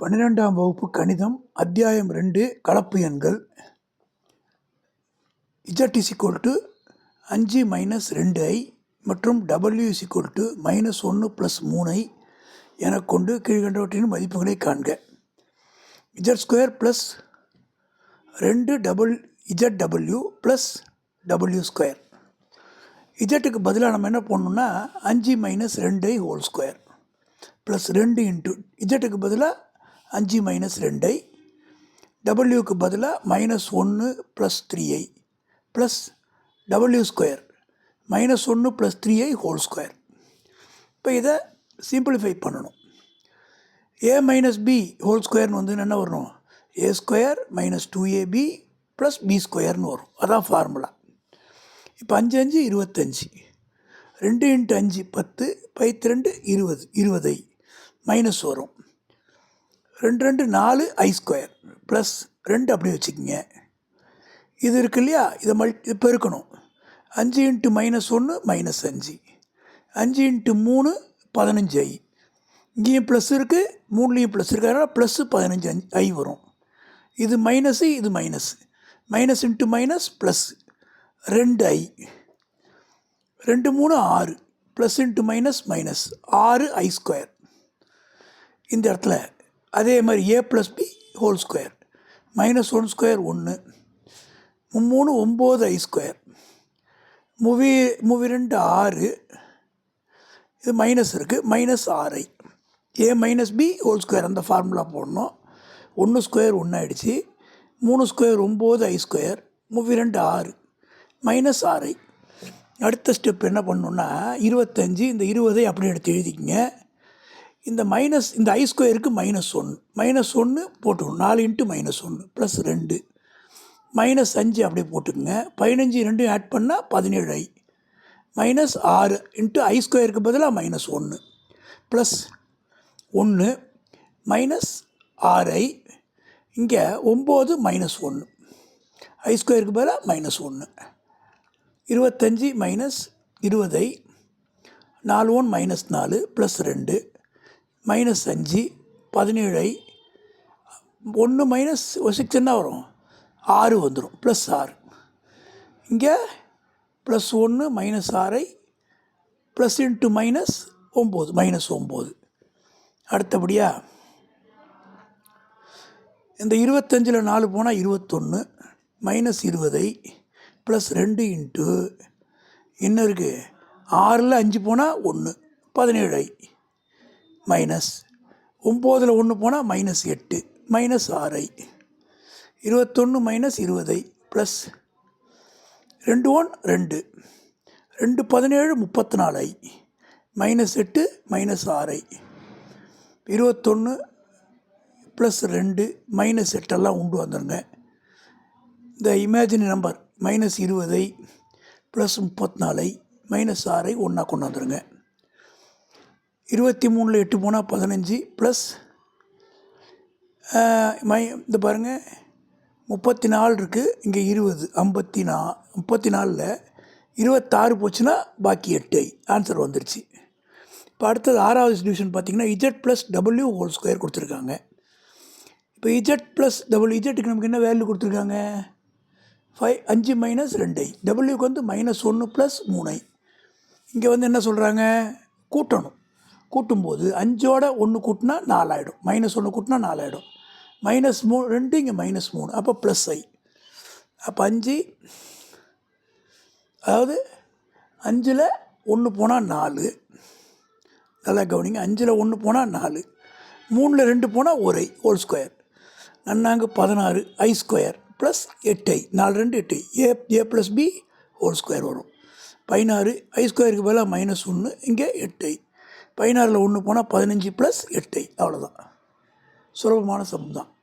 பன்னிரெண்டாம் வகுப்பு கணிதம் அத்தியாயம் ரெண்டு கலப்பு எண்கள். இஜட் இஸ் equal அஞ்சு மைனஸ் ரெண்டு ஐ மற்றும் டபிள்யூ இஸ் equal மைனஸ் ஒன்று ப்ளஸ் மூணு ஐ எனக் கொண்டு கீழ்கண்டவற்றின் மதிப்புகளை காண்க. இஜட் ஸ்கொயர் ப்ளஸ் ரெண்டு double Z W plus W square இஜட்டுக்கு பதிலாக நம்ம என்ன பண்ணணும்னா அஞ்சு மைனஸ் ரெண்டு ஐ ஹோல் ஸ்கொயர் ப்ளஸ் ரெண்டு இன்ட்டு இஜட்டுக்கு பதிலாக அஞ்சு மைனஸ் ரெண்டு. ஐ டபிள்யூக்கு பதிலாக மைனஸ் ஒன்று plus three I. Plus W square minus ஒன்று plus three I whole square இப்போ இதை சிம்பிளிஃபை பண்ணணும். ஏ மைனஸ் பி ஹோல் ஸ்கொயர்னு வந்து என்ன வரணும்? A square minus two AB plus B ஸ்கொயர்னு வரும். அதான் ஃபார்முலா இப்போ அஞ்சு அஞ்சு இருபத்தஞ்சி. ரெண்டு இன்ட்டு அஞ்சு பத்து பைத்து ரெண்டு இருபது இருபதை மைனஸ் வரும். ரெண்டு ரெண்டு நாலு ஐ ஸ்கொயர் ப்ளஸ் ரெண்டு அப்படி வச்சுக்கோங்க. இது இருக்கு இல்லையா? இதை மல் இது பெருக்கணும். அஞ்சு இன்ட்டு மைனஸ் ஒன்று மைனஸ் அஞ்சு. அஞ்சு இன்ட்டு மூணு பதினஞ்சு ஐ இங்கேயும் ப்ளஸ் இருக்குது மூணுலேயும் ப்ளஸ் இருக்குது அதனால் ப்ளஸ்ஸு பதினஞ்சு அஞ்சு ஐ வரும். இது மைனஸு இது minus minus into minus plus ரெண்டு ஐ ரெண்டு மூணு ஆறு. ப்ளஸ் இன்ட்டு மைனஸ் மைனஸ் ஆறு ஐ ஸ்கொயர் இந்த இடத்துல அதே மாதிரி A plus B whole square minus one square ஒன்று மூணு ஒம்பது ஐ ஸ்கொயர் மூவி மூவி ரெண்டு ஆறு. இது மைனஸ் இருக்குது minus RI A minus B whole square அந்த ஃபார்முலா போடணும். ஒன்று ஸ்கொயர் ஒன்று ஆகிடுச்சு மூணு ஸ்கொயர் ஒம்பது ஐ ஸ்கொயர் மூவி ரெண்டு ஆறு. மைனஸ் ஆர்ஐ அடுத்த ஸ்டெப் என்ன பண்ணணுன்னா இருபத்தஞ்சி இந்த இருபதை அப்படி எடுத்து எழுதிக்கிங்க. இந்த மைனஸ் இந்த ஐ ஸ்கொயருக்கு மைனஸ் ஒன்று மைனஸ் ஒன்று போட்டுக்கணும். நாலு இன்ட்டு மைனஸ் ஒன்று ப்ளஸ் ரெண்டு. மைனஸ் அஞ்சு அப்படியே போட்டுக்கோங்க. பதினஞ்சு ரெண்டும் ஆட் பண்ணால் பதினேழு ஐ மைனஸ் ஆறு இன்ட்டு ஐ ஸ்கொயருக்கு பதிலாக மைனஸ் ஒன்று ப்ளஸ் ஒன்று மைனஸ் ஆறு ஐ இங்கே ஒம்பது மைனஸ் ஒன்று ஐ ஸ்கொயருக்கு பதிலாக மைனஸ் ஒன்று இருபத்தஞ்சி மைனஸ் இருபதை நாலு ஒன் மைனஸ் நாலு ப்ளஸ் ரெண்டு. மைனஸ் அஞ்சு பதினேழை ஒன்று மைனஸ் சிக்ஸ் என்ன வரும்? ஆறு வந்துடும் ப்ளஸ் ஆறு. இங்கே ப்ளஸ் ஒன்று மைனஸ் ஆறை ப்ளஸ் இன்ட்டு மைனஸ் ஒம்பது மைனஸ் ஒம்பது. அடுத்தபடியாக இந்த இருபத்தஞ்சில் நாலு போனால் இருபத்தொன்று மைனஸ் இருபதை ப்ளஸ் ரெண்டு இன்ட்டு என்ன இருக்குது ஆறில் அஞ்சு போனால் ஒன்று பதினேழு ஐ. மைனஸ் ஒம்போதில் ஒன்று போனால் மைனஸ் எட்டு மைனஸ் ஆறை. இருபத்தொன்று மைனஸ் இருபதை ப்ளஸ் ரெண்டு ஒன் ரெண்டு. ரெண்டு பதினேழு முப்பத்தி நாலு ஐ. மைனஸ் எட்டு மைனஸ் ஆறை. இருபத்தொன்று ப்ளஸ் ரெண்டு மைனஸ் எட்டெல்லாம் உண்டு வந்துடுங்க இந்த இமேஜினரி நம்பர் மைனஸ் இருபதை ப்ளஸ் முப்பத்தி நாலை மைனஸ் ஆறை ஒன்றா கொண்டு வந்துடுங்க இருபத்தி மூணில் எட்டு போனால் பதினஞ்சு ப்ளஸ் மை இந்த பாருங்கள் முப்பத்தி நாலு இருக்குது இங்கே இருபது ஐம்பத்தி நா முப்பத்தி நாலில் இருபத்தாறு போச்சுன்னா பாக்கி எட்டு. ஐ ஆன்சர் வந்துருச்சு. இப்போ அடுத்தது ஆறாவது டிவிஷன் பார்த்திங்கன்னா Z plus W whole square கொடுத்துருக்காங்க. இப்போ இஜட் ப்ளஸ் டபுள் இஜட்டுக்கு நமக்கு என்ன வேல்யூ கொடுத்துருக்காங்க? ஃபைவ் அஞ்சு மைனஸ் ரெண்டு. ஐ டபுள்யூக்கு வந்து மைனஸ் ஒன்று ப்ளஸ் மூணை. இங்கே வந்து என்ன சொல்கிறாங்க கூட்டணும். கூட்டும்போது அஞ்சோட ஒன்று கூட்டினா நாலாயிடும். மைனஸ் ஒன்று கூட்டினா நாலாயிடும். மைனஸ் மூ ரெண்டு இங்கே மைனஸ் மூணு. அப்போ ப்ளஸ் ஐ அப்போ அஞ்சு அதாவது அஞ்சில் ஒன்று போனால் நாலு. நல்லா கவனிங்க. அஞ்சில் ஒன்று போனால் நாலு. மூணில் ரெண்டு போனால் ஒரு ஐ ஹோல் ஸ்கொயர் நன்னாங்க பதினாறு ஐ ஸ்கொயர் ப்ளஸ் எட்டு ஐ நாலு ரெண்டு எட்டு A A plus B whole square வரும். பதினாறு ஐ ஸ்கொயருக்கு பதிலாக மைனஸ் ஒன்று இங்கே எட்டு ஐ பதினாறில் ஒன்று போனால் பதினஞ்சு ப்ளஸ் எட்டு. அவ்வளோதான் சுலபமான சமம் தான்.